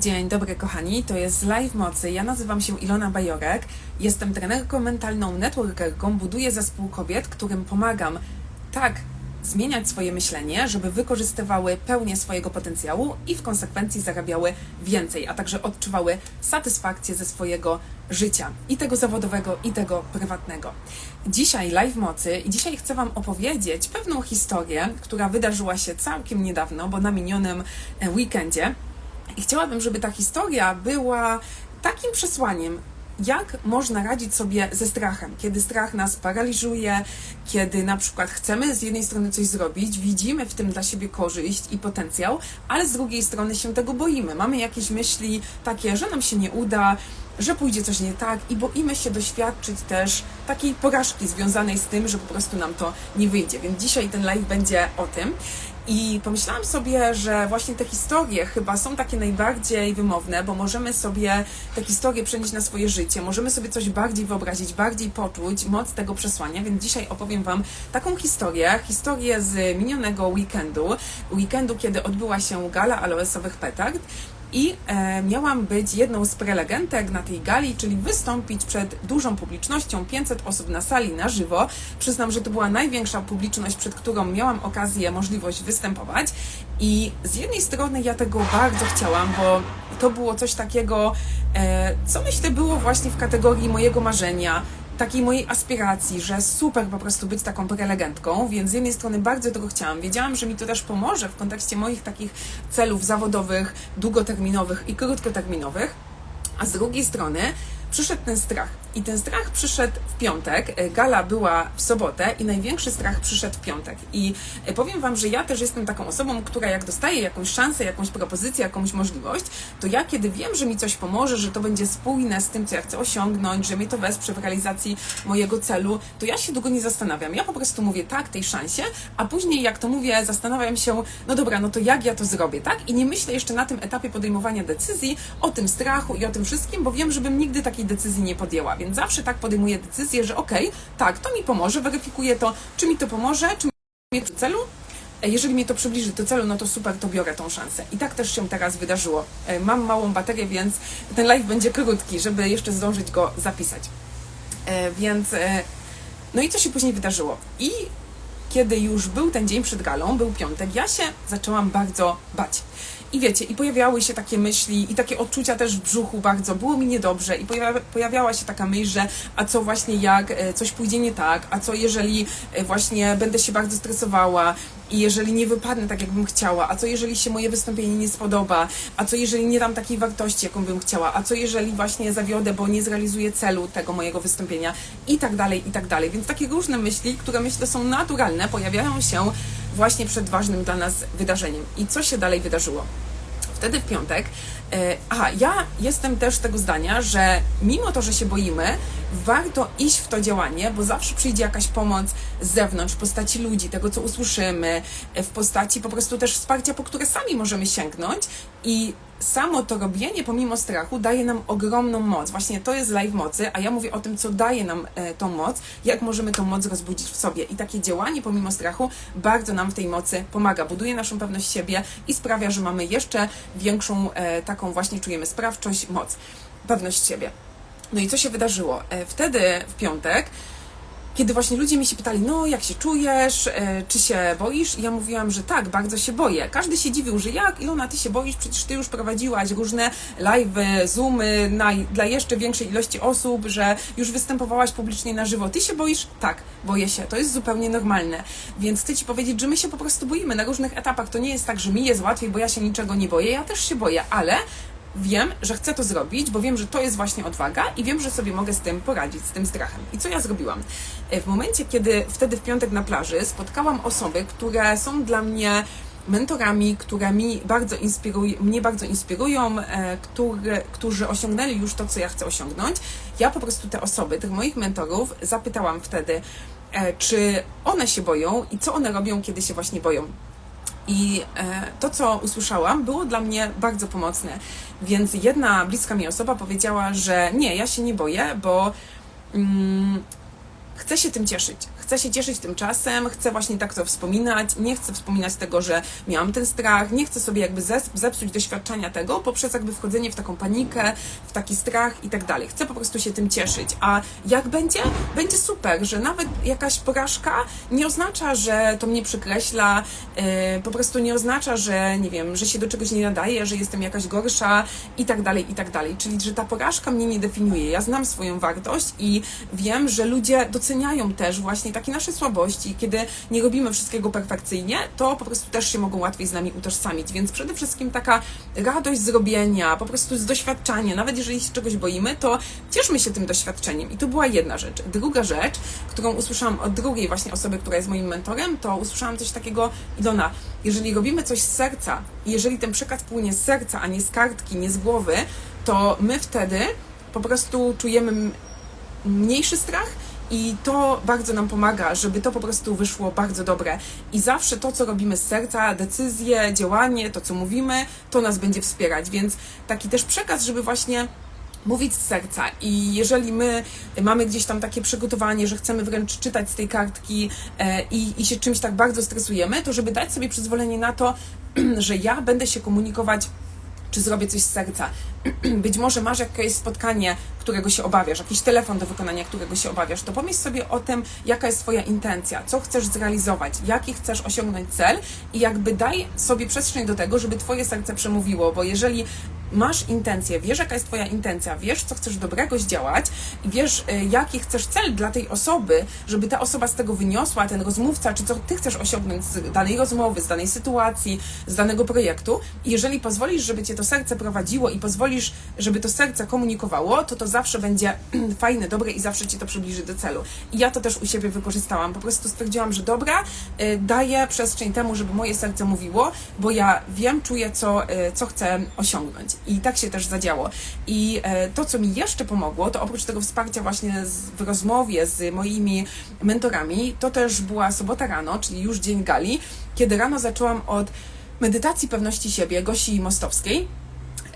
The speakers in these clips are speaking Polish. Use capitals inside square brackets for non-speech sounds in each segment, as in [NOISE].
Dzień dobry kochani, to jest Live Mocy. Ja nazywam się Ilona Bajorek, jestem trenerką mentalną, networkerką, buduję zespół kobiet, którym pomagam tak zmieniać swoje myślenie, żeby wykorzystywały pełnię swojego potencjału i w konsekwencji zarabiały więcej, a także odczuwały satysfakcję ze swojego życia i tego zawodowego, i tego prywatnego. Dzisiaj Live Mocy i dzisiaj chcę Wam opowiedzieć pewną historię, która wydarzyła się całkiem niedawno, bo na minionym e, weekendzie. I chciałabym, żeby ta historia była takim przesłaniem, jak można radzić sobie ze strachem, kiedy strach nas paraliżuje, kiedy na przykład chcemy z jednej strony coś zrobić, widzimy w tym dla siebie korzyść i potencjał, ale z drugiej strony się tego boimy. Mamy jakieś myśli takie, że nam się nie uda, że pójdzie coś nie tak i boimy się doświadczyć też takiej porażki związanej z tym, że po prostu nam to nie wyjdzie. Więc dzisiaj ten live będzie o tym. I pomyślałam sobie, że właśnie te historie chyba są takie najbardziej wymowne, bo możemy sobie te historie przenieść na swoje życie, możemy sobie coś bardziej wyobrazić, bardziej poczuć moc tego przesłania, więc dzisiaj opowiem Wam taką historię, historię z minionego weekendu, weekendu, kiedy odbyła się gala aloesowych petard i e, miałam być jedną z prelegentek na tej gali, czyli wystąpić przed dużą publicznością, 500 osób na sali na żywo. Przyznam, że to była największa publiczność, przed którą miałam okazję, możliwość występować i z jednej strony ja tego bardzo chciałam, bo to było coś takiego, e, co myślę było właśnie w kategorii mojego marzenia, takiej mojej aspiracji, że super po prostu być taką prelegentką, więc z jednej strony bardzo tego chciałam. Wiedziałam, że mi to też pomoże w kontekście moich takich celów zawodowych, długoterminowych i krótkoterminowych, a z drugiej strony przyszedł ten strach. I ten strach przyszedł w piątek, e, gala była w sobotę i największy strach przyszedł w piątek. I e, powiem Wam, że ja też jestem taką osobą, która jak dostaje jakąś szansę, jakąś propozycję, jakąś możliwość, to ja kiedy wiem, że mi coś pomoże, że to będzie spójne z tym, co ja chcę osiągnąć, że mnie to wesprze w realizacji mojego celu, to ja się długo nie zastanawiam. Ja po prostu mówię tak tej szansie, a później jak to mówię, zastanawiam się, no dobra, no to jak ja to zrobię, tak? I nie myślę jeszcze na tym etapie podejmowania decyzji o tym strachu i o tym wszystkim, bo wiem, żebym nigdy takiej decyzji nie podjęła. Więc zawsze tak podejmuję decyzję, że okay, tak, to mi pomoże, weryfikuję to, czy mi to pomoże, czy mi to celu. E, jeżeli mnie to przybliży do celu, no to super, to biorę tą szansę. I tak też się teraz wydarzyło. E, mam małą baterię, więc ten live będzie krótki, żeby jeszcze zdążyć go zapisać. E, więc, no i co się później wydarzyło? I kiedy już był ten dzień przed galą, był piątek, ja się zaczęłam bardzo bać. I wiecie, i pojawiały się takie myśli i takie odczucia też w brzuchu bardzo, było mi niedobrze i pojawia, pojawiała się taka myśl, że a co właśnie jak e, coś pójdzie nie tak, a co jeżeli e, właśnie będę się bardzo stresowała i jeżeli nie wypadnę tak, jakbym chciała, a co jeżeli się moje wystąpienie nie spodoba, a co jeżeli nie dam takiej wartości, jaką bym chciała, a co jeżeli właśnie zawiodę, bo nie zrealizuję celu tego mojego wystąpienia i tak dalej, i tak dalej. Więc takie różne myśli, które myślę są naturalne, pojawiają się właśnie przed ważnym dla nas wydarzeniem. I co się dalej wydarzyło? Wtedy w piątek. E, aha, ja jestem też tego zdania, że mimo to, że się boimy, warto iść w to działanie, bo zawsze przyjdzie jakaś pomoc z zewnątrz, w postaci ludzi, tego co usłyszymy, e, w postaci po prostu też wsparcia, po które sami możemy sięgnąć i samo to robienie pomimo strachu daje nam ogromną moc. Właśnie to jest live mocy, a ja mówię o tym, co daje nam e, tą moc, jak możemy tą moc rozbudzić w sobie. I takie działanie pomimo strachu bardzo nam w tej mocy pomaga, buduje naszą pewność siebie i sprawia, że mamy jeszcze większą e, taką właśnie czujemy sprawczość, moc, pewność siebie. No i co się wydarzyło? E, wtedy w piątek kiedy właśnie ludzie mi się pytali, no jak się czujesz, e, czy się boisz? I ja mówiłam, że tak, bardzo się boję. Każdy się dziwił, że jak, Ilona, ty się boisz? Przecież ty już prowadziłaś różne live'y, zoomy na, dla jeszcze większej ilości osób, że już występowałaś publicznie na żywo. Ty się boisz? Tak, boję się. To jest zupełnie normalne. Więc chcę ci powiedzieć, że my się po prostu boimy na różnych etapach. To nie jest tak, że mi jest łatwiej, bo ja się niczego nie boję. Ja też się boję, ale wiem, że chcę to zrobić, bo wiem, że to jest właśnie odwaga i wiem, że sobie mogę z tym poradzić, z tym strachem. I co ja zrobiłam? E, w momencie, kiedy wtedy w piątek na plaży spotkałam osoby, które są dla mnie mentorami, które mi bardzo inspiruj, mnie bardzo inspirują, e, które, którzy osiągnęli już to, co ja chcę osiągnąć. Ja po prostu te osoby, tych moich mentorów, zapytałam wtedy, e, czy one się boją i co one robią, kiedy się właśnie boją. I e, to, co usłyszałam, było dla mnie bardzo pomocne. Więc jedna bliska mi osoba powiedziała, że nie, ja się nie boję, bo mm, chcę się tym cieszyć. Chcę się cieszyć tym czasem, chcę właśnie tak to wspominać, nie chcę wspominać tego, że miałam ten strach, nie chcę sobie jakby zepsuć doświadczenia tego poprzez jakby wchodzenie w taką panikę, w taki strach i tak dalej. Chcę po prostu się tym cieszyć. A jak będzie? Będzie super, że nawet jakaś porażka nie oznacza, że to mnie przykreśla, yy, po prostu nie oznacza, że nie wiem, że się do czegoś nie nadaje, że jestem jakaś gorsza i tak dalej, i tak dalej. Czyli, że ta porażka mnie nie definiuje. Ja znam swoją wartość i wiem, że ludzie doceniają też właśnie takie nasze słabości. Kiedy nie robimy wszystkiego perfekcyjnie, to po prostu też się mogą łatwiej z nami utożsamić. Więc przede wszystkim taka radość z robienia, po prostu z doświadczania. Nawet jeżeli się czegoś boimy, to cieszmy się tym doświadczeniem. I to była jedna rzecz. Druga rzecz, którą usłyszałam od drugiej właśnie osoby, która jest moim mentorem, to usłyszałam coś takiego, Ilona, jeżeli robimy coś z serca jeżeli ten przekaz płynie z serca, a nie z kartki, nie z głowy, to my wtedy po prostu czujemy mniejszy strach i to bardzo nam pomaga, żeby to po prostu wyszło bardzo dobre. I zawsze to, co robimy z serca, decyzje, działanie, to, co mówimy, to nas będzie wspierać. Więc taki też przekaz, żeby właśnie mówić z serca i jeżeli my mamy gdzieś tam takie przygotowanie, że chcemy wręcz czytać z tej kartki e, i, i się czymś tak bardzo stresujemy, to żeby dać sobie przyzwolenie na to, [CLEARS THROAT] że ja będę się komunikować czy zrobię coś z serca. [CLEARS THROAT] Być może masz jakieś spotkanie, którego się obawiasz, jakiś telefon do wykonania, którego się obawiasz, to pomyśl sobie o tym, jaka jest Twoja intencja, co chcesz zrealizować, jaki chcesz osiągnąć cel i jakby daj sobie przestrzeń do tego, żeby Twoje serce przemówiło, bo jeżeli masz intencję, wiesz jaka jest Twoja intencja, wiesz co chcesz dobrego zdziałać i wiesz y, jaki chcesz cel dla tej osoby, żeby ta osoba z tego wyniosła, ten rozmówca, czy co Ty chcesz osiągnąć z danej rozmowy, z danej sytuacji, z danego projektu. I jeżeli pozwolisz, żeby Cię to serce prowadziło i pozwolisz, żeby to serce komunikowało, to to zawsze będzie [CLEARS THROAT] fajne, dobre i zawsze Cię to przybliży do celu. I ja to też u siebie wykorzystałam. Po prostu stwierdziłam, że dobra, y, daję przestrzeń temu, żeby moje serce mówiło, bo ja wiem, czuję, co, y, co chcę osiągnąć. I tak się też zadziało. I e, to, co mi jeszcze pomogło, to oprócz tego wsparcia właśnie z, w rozmowie z moimi mentorami, to też była sobota rano, czyli już dzień gali, kiedy rano zaczęłam od medytacji pewności siebie Gosi Mostowskiej.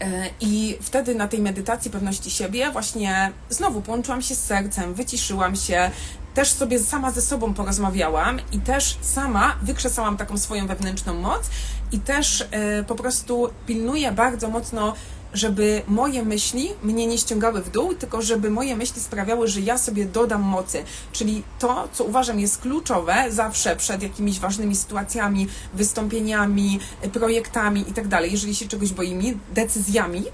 E, I wtedy na tej medytacji pewności siebie właśnie znowu połączyłam się z sercem, wyciszyłam się, też sobie sama ze sobą porozmawiałam i też sama wykrzesałam taką swoją wewnętrzną moc i też e, po prostu pilnuję bardzo mocno żeby moje myśli mnie nie ściągały w dół, tylko żeby moje myśli sprawiały, że ja sobie dodam mocy. Czyli to, co uważam jest kluczowe zawsze przed jakimiś ważnymi sytuacjami, wystąpieniami, projektami i tak jeżeli się czegoś boimy, decyzjami,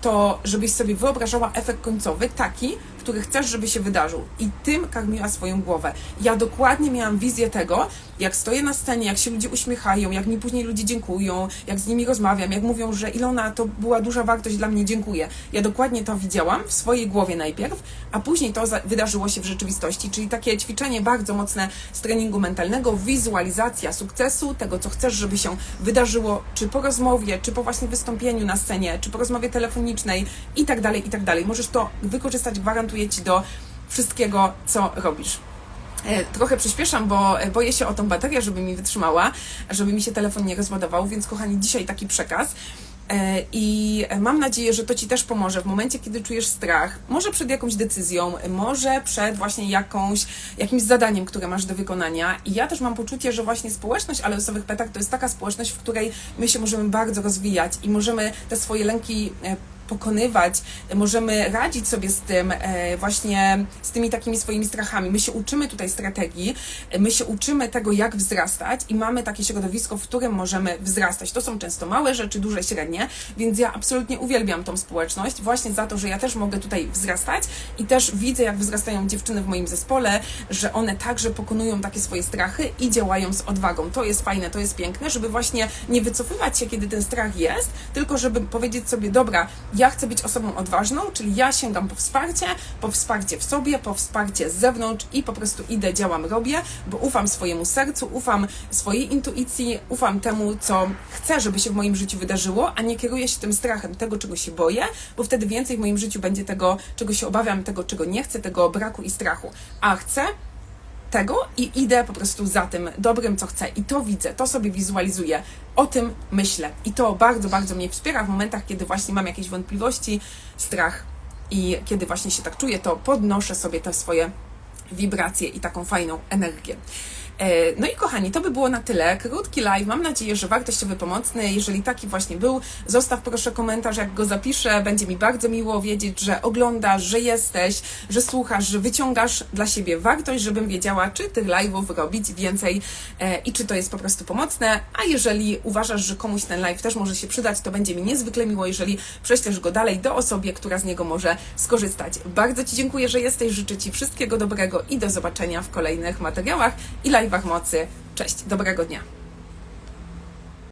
to żebyś sobie wyobrażała efekt końcowy taki, który chcesz, żeby się wydarzył. I tym karmiła swoją głowę. Ja dokładnie miałam wizję tego, jak stoję na scenie, jak się ludzie uśmiechają, jak mi później ludzie dziękują, jak z nimi rozmawiam, jak mówią, że Ilona, to była duża wartość dla mnie, dziękuję. Ja dokładnie to widziałam w swojej głowie najpierw, a później to wydarzyło się w rzeczywistości, czyli takie ćwiczenie bardzo mocne z treningu mentalnego, wizualizacja sukcesu, tego, co chcesz, żeby się wydarzyło, czy po rozmowie, czy po właśnie wystąpieniu na scenie, czy po rozmowie telefonicznej i tak dalej, i tak dalej. Możesz to wykorzystać, gwarantuję Ci do wszystkiego, co robisz. E, Trochę przyspieszam, bo e, boję się o tą baterię, żeby mi wytrzymała, żeby mi się telefon nie rozładował, więc kochani, dzisiaj taki przekaz. E, I mam nadzieję, że to Ci też pomoże w momencie, kiedy czujesz strach, może przed jakąś decyzją, może przed właśnie jakąś, jakimś zadaniem, które masz do wykonania. I ja też mam poczucie, że właśnie społeczność ale losowych petak to jest taka społeczność, w której my się możemy bardzo rozwijać i możemy te swoje lęki pokonywać, możemy radzić sobie z tym, e, właśnie z tymi takimi swoimi strachami. My się uczymy tutaj strategii, e, my się uczymy tego, jak wzrastać i mamy takie środowisko, w którym możemy wzrastać. To są często małe rzeczy, duże, średnie, więc ja absolutnie uwielbiam tą społeczność właśnie za to, że ja też mogę tutaj wzrastać i też widzę, jak wzrastają dziewczyny w moim zespole, że one także pokonują takie swoje strachy i działają z odwagą. To jest fajne, to jest piękne, żeby właśnie nie wycofywać się, kiedy ten strach jest, tylko żeby powiedzieć sobie, dobra, ja chcę być osobą odważną, czyli ja sięgam po wsparcie, po wsparcie w sobie, po wsparcie z zewnątrz i po prostu idę, działam, robię, bo ufam swojemu sercu, ufam swojej intuicji, ufam temu, co chcę, żeby się w moim życiu wydarzyło, a nie kieruję się tym strachem tego, czego się boję, bo wtedy więcej w moim życiu będzie tego, czego się obawiam, tego, czego nie chcę, tego braku i strachu. A chcę tego i idę po prostu za tym dobrym, co chcę. I to widzę, to sobie wizualizuję, o tym myślę. I to bardzo, bardzo mnie wspiera w momentach, kiedy właśnie mam jakieś wątpliwości, strach i kiedy właśnie się tak czuję, to podnoszę sobie te swoje wibrację i taką fajną energię. E, No i kochani, to by było na tyle. Krótki live, mam nadzieję, że wartościowy, pomocny. Jeżeli taki właśnie był, zostaw proszę komentarz, jak go zapiszę. Będzie mi bardzo miło wiedzieć, że oglądasz, że jesteś, że słuchasz, że wyciągasz dla siebie wartość, żebym wiedziała, czy tych live'ów robić więcej e, i czy to jest po prostu pomocne. A jeżeli uważasz, że komuś ten live też może się przydać, to będzie mi niezwykle miło, jeżeli prześlesz go dalej do osobie, która z niego może skorzystać. Bardzo Ci dziękuję, że jesteś. Życzę Ci wszystkiego dobrego i do zobaczenia w kolejnych materiałach i mocy. Cześć, dobrego dnia.